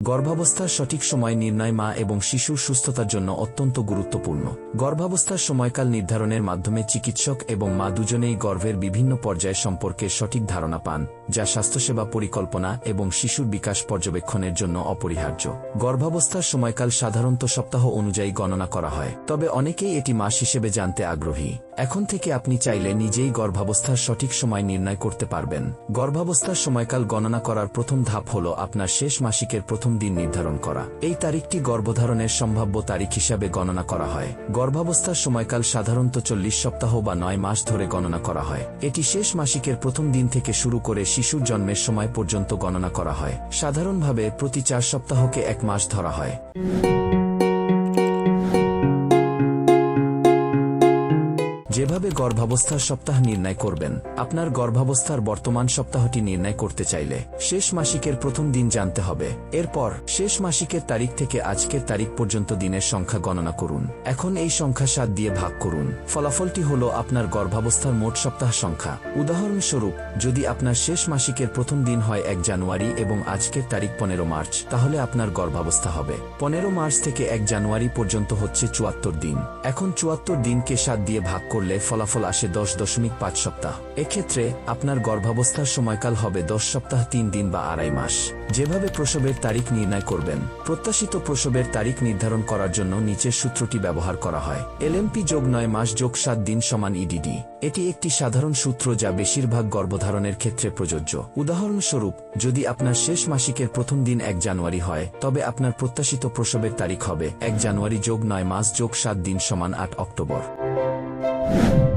গর্ভাবস্থার সঠিক সময় নির্ণয় মা এবং শিশুর সুস্থতার জন্য অত্যন্ত গুরুত্বপূর্ণ। গর্ভাবস্থার সময়কাল নির্ধারণের মাধ্যমে চিকিৎসক এবং মা দুজনেই গর্ভের বিভিন্ন পর্যায় সম্পর্কে সঠিক ধারণা পান, যা স্বাস্থ্যসেবা পরিকল্পনা এবং শিশুর বিকাশ পর্যবেক্ষণের জন্য অপরিহার্য। গর্ভাবস্থার সময়কাল সাধারণত সপ্তাহ অনুযায়ী গণনা করা হয়, তবে অনেকেই এটি মাস হিসেবে জানতে আগ্রহী। এখন থেকে আপনি চাইলে নিজেই গর্ভাবস্থার সঠিক সময় নির্ণয় করতে পারবেন। গর্ভাবস্থার সময়কাল গণনা করার প্রথম ধাপ হল আপনার শেষ মাসিকের প্রথম দিন নির্ধারণ করা। এই তারিখটি গর্ভধারণের সম্ভাব্য তারিখ হিসাবে গণনা করা হয়। গর্ভাবস্থার সময়কাল সাধারণত চল্লিশ সপ্তাহ বা নয় মাস ধরে গণনা করা হয়। এটি শেষ মাসিকের প্রথম দিন থেকে শুরু করে শিশুর জন্মের সময় পর্যন্ত গণনা করা হয়। সাধারণভাবে প্রতি চার সপ্তাহকে এক মাস ধরা হয়। যেভাবে গর্ভাবস্থার সপ্তাহ নির্ণয় করবেন? আপনার গর্ভাবস্থার বর্তমান সপ্তাহটি নির্ণয় করতে চাইলে শেষ মাসিকের প্রথম দিন জানতে হবে। এরপর শেষ মাসিকের তারিখ থেকে আজকের তারিখ পর্যন্ত দিনের সংখ্যা গণনা করুন। এখন এই সংখ্যা সাত দিয়ে ভাগ করুন। ফলাফলটি হল আপনার গর্ভাবস্থার মোট সপ্তাহ সংখ্যা। উদাহরণস্বরূপ, যদি আপনার শেষ মাসিকের প্রথম দিন হয় এক জানুয়ারি এবং আজকের তারিখ পনেরো মার্চ, তাহলে আপনার গর্ভাবস্থা হবে। পনেরো মার্চ থেকে এক জানুয়ারি পর্যন্ত হচ্ছে চুয়াত্তর দিন। এখন চুয়াত্তর দিনকে সাত দিয়ে ভাগ করলে ফলাফল আসে দশ দশমিক পাঁচ সপ্তাহ। এক্ষেত্রে আপনার গর্ভাবস্থার সময়কাল হবে দশ সপ্তাহ, তিন দিন বা আড়াই মাস। যেভাবে প্রসবের তারিখ নির্ণয় করবেন, প্রত্যাশিত প্রসবের তারিখ নির্ধারণ করার জন্য নিচের সূত্রটি ব্যবহার করা হয়। এলএমপি যোগ নয় মাস যোগ সাত দিন সমান ইডিডি এটি একটি সাধারণ সূত্র যা বেশিরভাগ গর্ভধারণের ক্ষেত্রে প্রযোজ্য। উদাহরণস্বরূপ, যদি আপনার শেষ মাসিকের প্রথম দিন এক জানুয়ারি হয়, তবে আপনার প্রত্যাশিত প্রসবের তারিখ হবে এক জানুয়ারি যোগ নয় মাস যোগ সাত দিন সমান আট অক্টোবর। you